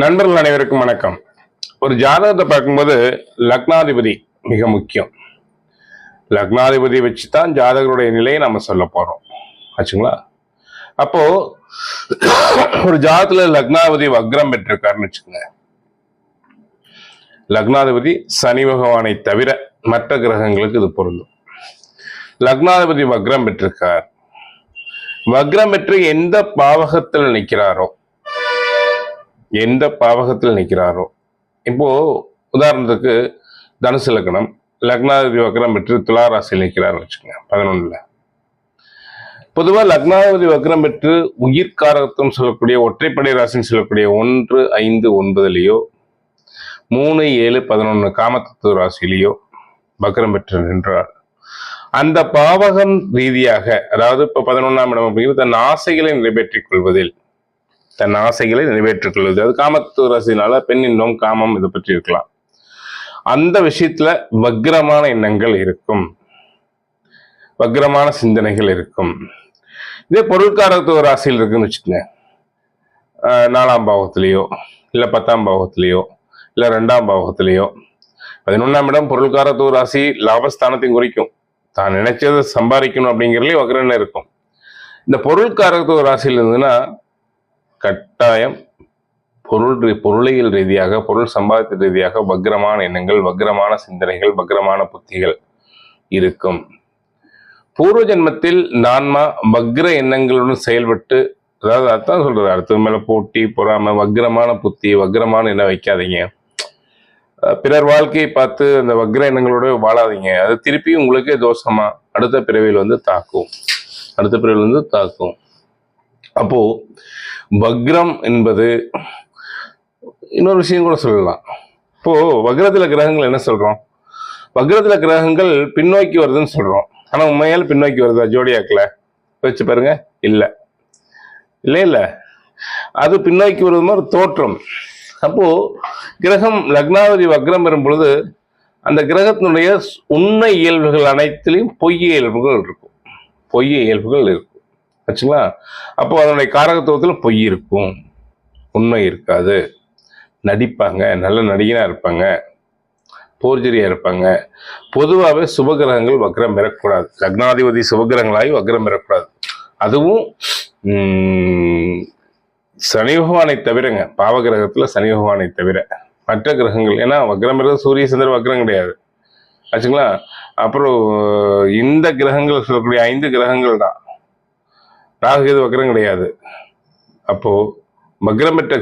நண்பர்கள் அனைவருக்கும் வணக்கம். ஒரு ஜாதகத்தை பார்க்கும்போது லக்னாதிபதி மிக முக்கியம். லக்னாதிபதி வச்சு தான் ஜாதகருடைய நிலையை நம்ம சொல்ல போறோம். ஆச்சுங்களா? அப்போ ஒரு ஜாதகத்துல லக்னாதிபதி வக்ரம் பெற்றிருக்காருன்னு வச்சுக்கோங்க. லக்னாதிபதி சனி பகவானை தவிர மற்ற கிரகங்களுக்கு இது பொருந்தும். லக்னாதிபதி வக்ரம் பெற்றிருக்கார். வக்ரம் பெற்று எந்த பாவகத்தில் நிற்கிறாரோ எந்த பாவகத்தில் நிற்கிறாரோ. இப்போ உதாரணத்துக்கு தனுசு லக்னம் லக்னாதிபதி வக்ரம் பெற்று துலா ராசியில் நிற்கிறாருன்னு வச்சுக்கோங்க பதினொன்றில் பொதுவாக லக்னாதிபதி வக்ரம் பெற்று உயிர்காரகத்துவம் சொல்லக்கூடிய ஒற்றைப்படை ராசின்னு சொல்லக்கூடிய ஒன்று ஐந்து ஒன்பதுலேயோ மூணு ஏழு பதினொன்று காமத்தத்துவ ராசியிலேயோ வக்ரம் பெற்று நின்றார். அந்த பாவகம் ரீதியாக அதாவது இப்போ பதினொன்றாம் இடம் அப்படிங்கிறது தன் ஆசைகளை நிறைவேற்றிக் கொள்வதில் தன் ஆசைகளை நிறைவேற்றிக் கொள்வது. அது காமத்து ராசினால பெண் இன்பம் காமம் இதை பற்றி இருக்கலாம். அந்த விஷயத்துல வக்ரமான எண்ணங்கள் இருக்கும். வக்ரமான சிந்தனைகள் இருக்கும். இதே பொருட்காரத்துவ ராசியில் இருக்குன்னு வச்சுக்கோங்க. ஆஹ் நாலாம் பாவத்திலேயோ இல்லை பத்தாம் பாவத்திலேயோ இல்லை ரெண்டாம் பாவத்திலேயோ பதினொன்றாம் இடம் பொருள்காரத்துவ ராசி லாபஸ்தானத்தையும் குறிக்கும். தான் நினைச்சதை சம்பாதிக்கணும் அப்படிங்கிறதுலேயும் வக்ரன்னு இருக்கும். இந்த பொருள்காரத்துவ ராசியில் இருந்ததுன்னா கட்டாயம் பொருள் ரீ- பொருளியல் ரீதியாக பொருள் சம்பாதித்த ரீதியாக வக்ரமான எண்ணங்கள் வக்ரமான சிந்தனைகள் வக்ரமான புத்திகள் இருக்கும். பூர்வ ஜென்மத்தில் நான்மா வக்ர எண்ணங்களுடன் செயல்பட்டு அதாவது அதான் சொல்றது அடுத்தது மேல போட்டி பொறாமை வக்ரமான புத்தி வக்ரமான எண்ணம் வைக்காதீங்க. பிறர் வாழ்க்கையை பார்த்து அந்த வக்ர எண்ணங்களோட வாழாதீங்க. அது திருப்பி உங்களுக்கே தோஷமா அடுத்த பிறவியில் வந்து தாக்கும். அடுத்த பிறவியில் வந்து தாக்கும். அப்போது வக்ரம் என்பது இன்னொரு விஷயம் கூட சொல்லலாம். இப்போ வக்ரத்தில் கிரகங்கள் என்ன சொல்றோம்? வக்ரத்தில் கிரகங்கள் பின்னோக்கி வருதுன்னு சொல்றோம். ஆனால் உண்மையால் பின்னோக்கி வருதா ஜோடியாக்கில்? வச்சு பாருங்க. இல்லை. இல்லை இல்லை. அது பின்னோக்கி வருது மாதிரி தோற்றம். அப்போ கிரகம் லக்னாவதி வக்ரம் பெறும் பொழுது அந்த கிரகத்தினுடைய உண்மை இயல்புகள் அனைத்திலையும் பொய்ய இயல்புகள் இருக்கும். பொய்ய இயல்புகள் இருக்கும். ஆச்சுங்களா? அப்போ அதனுடைய காரகத்துவத்தில் பொய் இருக்கும். உண்மை இருக்காது. நடிப்பாங்க. நல்ல நடிகனாக இருப்பாங்க. போர்ஜரியாக இருப்பாங்க. பொதுவாகவே சுபகிரகங்கள் வக்ரம் பெறக்கூடாது. லக்னாதிபதி சுபகிரகங்களாகி வக்ரம் பெறக்கூடாது. அதுவும் சனி பகவானை தவிரங்க. பாவகிரகத்தில் சனி பகவானை தவிர மற்ற கிரகங்கள். ஏன்னா வக்ரம் பெறது சூரிய சந்திர வக்ரம் கிடையாது. ஆச்சுங்களா? அப்புறம் இந்த கிரகங்கள் சொல்லக்கூடிய ஐந்து கிரகங்கள் தான். ராகுகேது வக்ரம் கிடையாது. அப்போது மக்ரம் பெற்ற